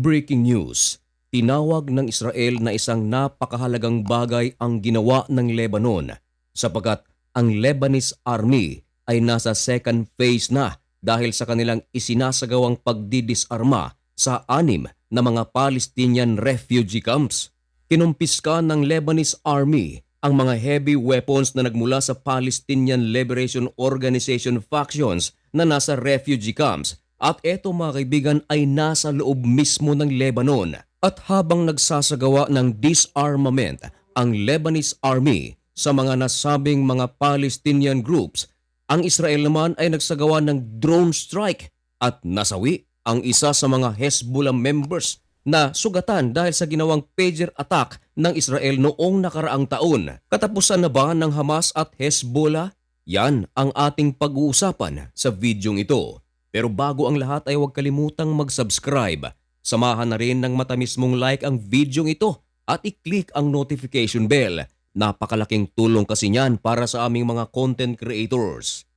Breaking news. Tinawag ng Israel na isang napakahalagang bagay ang ginawa ng Lebanon sapagkat ang Lebanese army ay nasa second phase na dahil sa kanilang isinasagawang pagdidisarma sa anim na mga Palestinian refugee camps. Kinumpiska ng Lebanese army ang mga heavy weapons na nagmula sa Palestinian Liberation Organization factions na nasa refugee camps at eto mga kaibigan ay nasa loob mismo ng Lebanon. At habang nagsasagawa ng disarmament ang Lebanese army sa mga nasabing mga Palestinian groups, ang Israel naman ay nagsagawa ng drone strike at nasawi ang isa sa mga Hezbollah members na sugatan dahil sa ginawang pager attack ng Israel noong nakaraang taon. Katapusan na ba ng Hamas at Hezbollah? Yan ang ating pag-uusapan sa videong ito. Pero bago ang lahat ay huwag kalimutang mag-subscribe. Samahan na rin ng matamis mong like ang videong ito at i-click ang notification bell. Napakalaking tulong kasi niyan para sa aming mga content creators.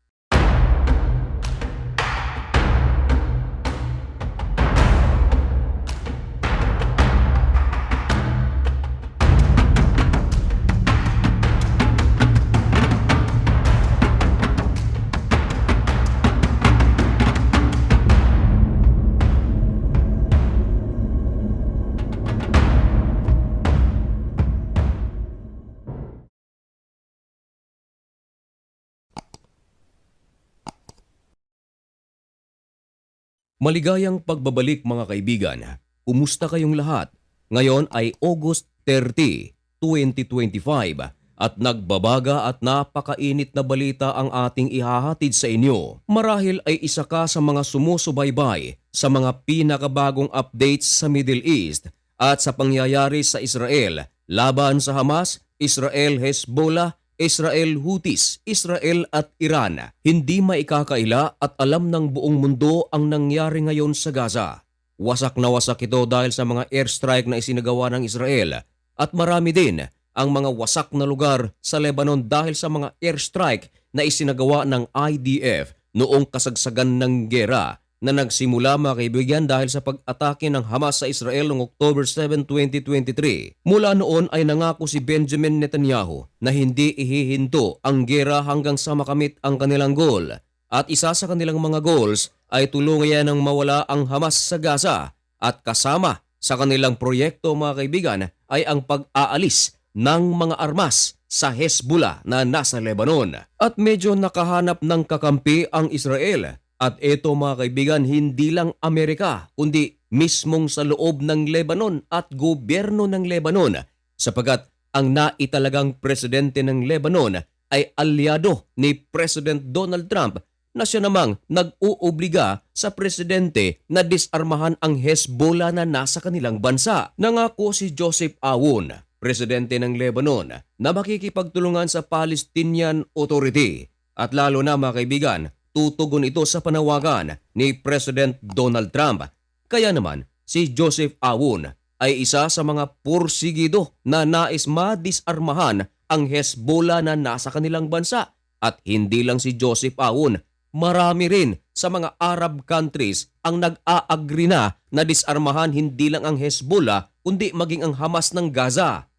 Maligayang pagbabalik mga kaibigan. Kumusta kayong lahat? Ngayon ay August 30, 2025 at nagbabaga at napakainit na balita ang ating ihahatid sa inyo. Marahil ay isa ka sa mga sumusubaybay sa mga pinakabagong updates sa Middle East at sa pangyayari sa Israel laban sa Hamas, Israel Hezbollah Israel Houthis, Israel at Iran. Hindi maikakaila at alam ng buong mundo ang nangyari ngayon sa Gaza. Wasak na wasak ito dahil sa mga airstrike na isinagawa ng Israel at marami din ang mga wasak na lugar sa Lebanon dahil sa mga airstrike na isinagawa ng IDF noong kasagsagan ng gera na nagsimula mga dahil sa pag-atake ng Hamas sa Israel noong October 7, 2023. Mula noon ay nangako si Benjamin Netanyahu na hindi ihihinto ang gera hanggang sa makamit ang kanilang goal. At isa sa kanilang mga goals ay tulungan ng mawala ang Hamas sa Gaza at kasama sa kanilang proyekto mga kaibigan ay ang pag-aalis ng mga armas sa Hezbollah na nasa Lebanon. At medyo nakahanap ng kakampi ang Israel at ito mga kaibigan, hindi lang Amerika, kundi mismong sa loob ng Lebanon at gobyerno ng Lebanon sapagat ang naitalagang presidente ng Lebanon ay alyado ni President Donald Trump na siya namang nag-uubliga sa presidente na disarmahan ang Hezbollah na nasa kanilang bansa. Nangako si Joseph Aoun, presidente ng Lebanon, na makikipagtulungan sa Palestinian Authority. At lalo na mga kaibigan, tutugon ito sa panawagan ni President Donald Trump. Kaya naman, si Joseph Aoun ay isa sa mga pursigido na nais madisarmahan ang Hezbollah na nasa kanilang bansa. At hindi lang si Joseph Aoun, marami rin sa mga Arab countries ang nag-aagri na na disarmahan hindi lang ang Hezbollah kundi maging ang Hamas ng Gaza.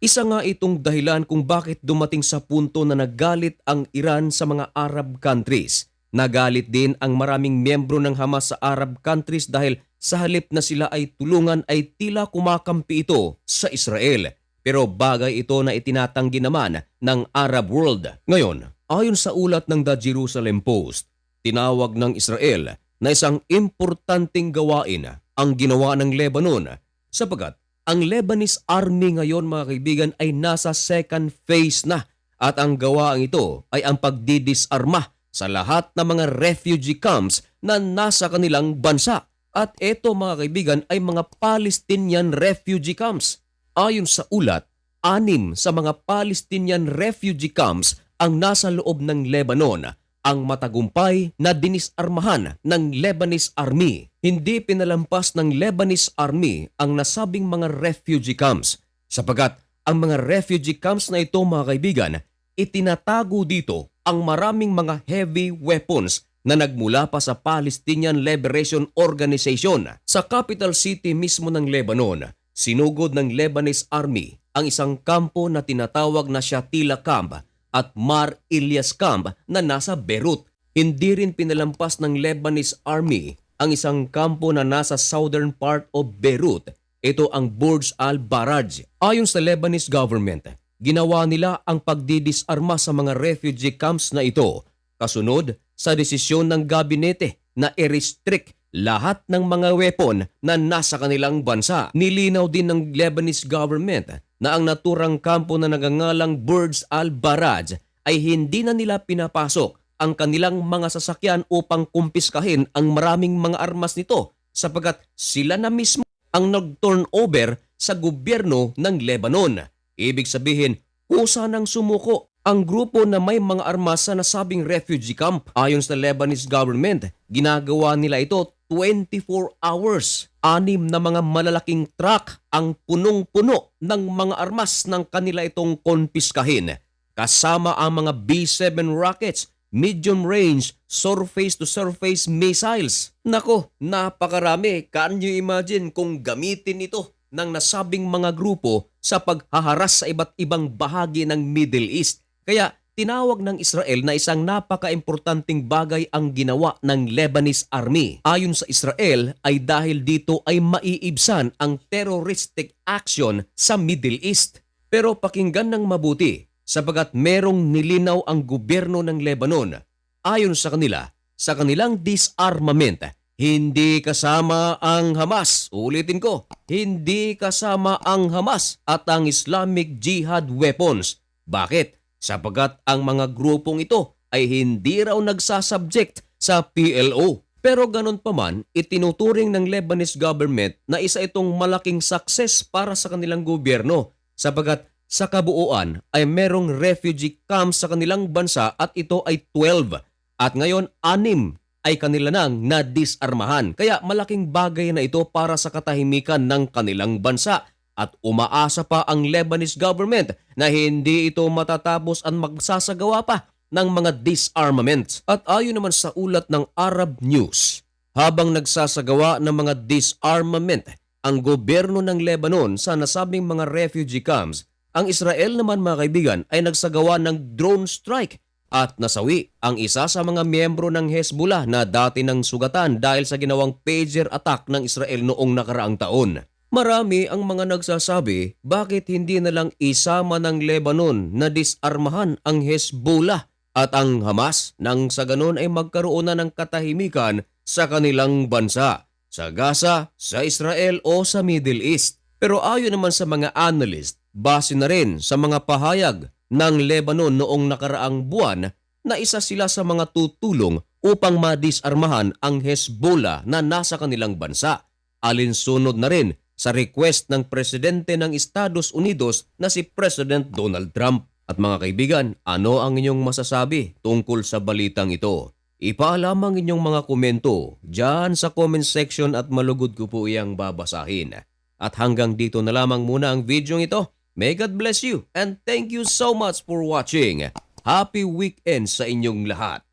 Isa nga itong dahilan kung bakit dumating sa punto na nagalit ang Iran sa mga Arab countries. Nagalit din ang maraming miyembro ng Hamas sa Arab countries dahil sa halip na sila ay tulungan ay tila kumakampi ito sa Israel. Pero bagay ito na itinatanggi naman ng Arab world. Ngayon, ayon sa ulat ng The Jerusalem Post, tinawag ng Israel na isang importanteng gawain ang ginawa ng Lebanon sapagat ang Lebanese army ngayon mga kaibigan ay nasa second phase na at ang gawaang ito ay ang pagdidisarma sa lahat ng mga refugee camps na nasa kanilang bansa. At ito mga kaibigan ay mga Palestinian refugee camps. Ayon sa ulat, anim sa mga Palestinian refugee camps ang nasa loob ng Lebanon ang matagumpay na dinisarmahan ng Lebanese Army. Hindi pinalampas ng Lebanese Army ang nasabing mga refugee camps sapagat ang mga refugee camps na ito mga kaibigan, itinatago dito ang maraming mga heavy weapons na nagmula pa sa Palestinian Liberation Organization. Sa capital city mismo ng Lebanon, sinugod ng Lebanese Army ang isang kampo na tinatawag na Shatila Camp at Mar Ilyas Camp na nasa Beirut. Hindi rin pinalampas ng Lebanese Army ang isang kampo na nasa southern part of Beirut. Ito ang Burj al-Baraj. Ayon sa Lebanese government, ginawa nila ang pagdidisarma sa mga refugee camps na ito kasunod sa desisyon ng gabinete na i-restrict lahat ng mga weapon na nasa kanilang bansa. Nilinaw din ng Lebanese government na ang naturang kampo na nagangalang Burj al-Baraj ay hindi na nila pinapasok ang kanilang mga sasakyan upang kumpiskahin ang maraming mga armas nito sapagkat sila na mismo ang nag-turn over sa gobyerno ng Lebanon. Ibig sabihin, kusa ng sumuko ang grupo na may mga armas sa nasabing refugee camp. Ayon sa Lebanese government, ginagawa nila ito 24 hours. Anim na mga malalaking truck ang punong-puno ng mga armas ng kanila itong konpiskahin. Kasama ang mga B-7 rockets, medium range, surface-to-surface missiles. Nako, napakarami. Can you imagine kung gamitin ito ng nasabing mga grupo sa paghaharas sa iba't ibang bahagi ng Middle East? Kaya tinawag ng Israel na isang napaka-importanting bagay ang ginawa ng Lebanese Army. Ayon sa Israel ay dahil dito ay maiibsan ang terroristic action sa Middle East. Pero pakinggan ng mabuti sapagat merong nilinaw ang gobyerno ng Lebanon. Ayon sa kanila, sa kanilang disarmament, hindi kasama ang Hamas. Ulitin ko, hindi kasama ang Hamas at ang Islamic Jihad weapons. Bakit? Sapagat ang mga grupong ito ay hindi raw nagsasubject sa PLO. Pero ganun pa man, itinuturing ng Lebanese government na isa itong malaking success para sa kanilang gobyerno sapagat sa kabuuan ay merong refugee camp sa kanilang bansa at ito ay 12 at ngayon anim ay kanila nang nadisarmahan. Kaya malaking bagay na ito para sa katahimikan ng kanilang bansa at umaasa pa ang Lebanese government na hindi ito matatapos at magsasagawa pa ng mga disarmaments. At ayon naman sa ulat ng Arab News, habang nagsasagawa ng mga disarmament ang gobyerno ng Lebanon sa nasabing mga refugee camps, ang Israel naman mga kaibigan ay nagsagawa ng drone strike at nasawi ang isa sa mga miyembro ng Hezbollah na dati ng sugatan dahil sa ginawang pager attack ng Israel noong nakaraang taon. Marami ang mga nagsasabi bakit hindi na lang isama ng Lebanon na disarmahan ang Hezbollah at ang Hamas nang sa ganon ay magkaroon na ng katahimikan sa kanilang bansa, sa Gaza, sa Israel o sa Middle East. Pero ayon naman sa mga analyst, base na rin sa mga pahayag ng Lebanon noong nakaraang buwan na isa sila sa mga tutulong upang madisarmahan ang Hezbollah na nasa kanilang bansa. Alinsunod na rin sa request ng presidente ng Estados Unidos na si President Donald Trump. At mga kaibigan, ano ang inyong masasabi tungkol sa balitang ito? Ipaalam ang inyong mga komento dyan sa comment section at malugod ko po iyang babasahin. At hanggang dito na lamang muna ang video ito. May God bless you and thank you so much for watching. Happy weekend sa inyong lahat.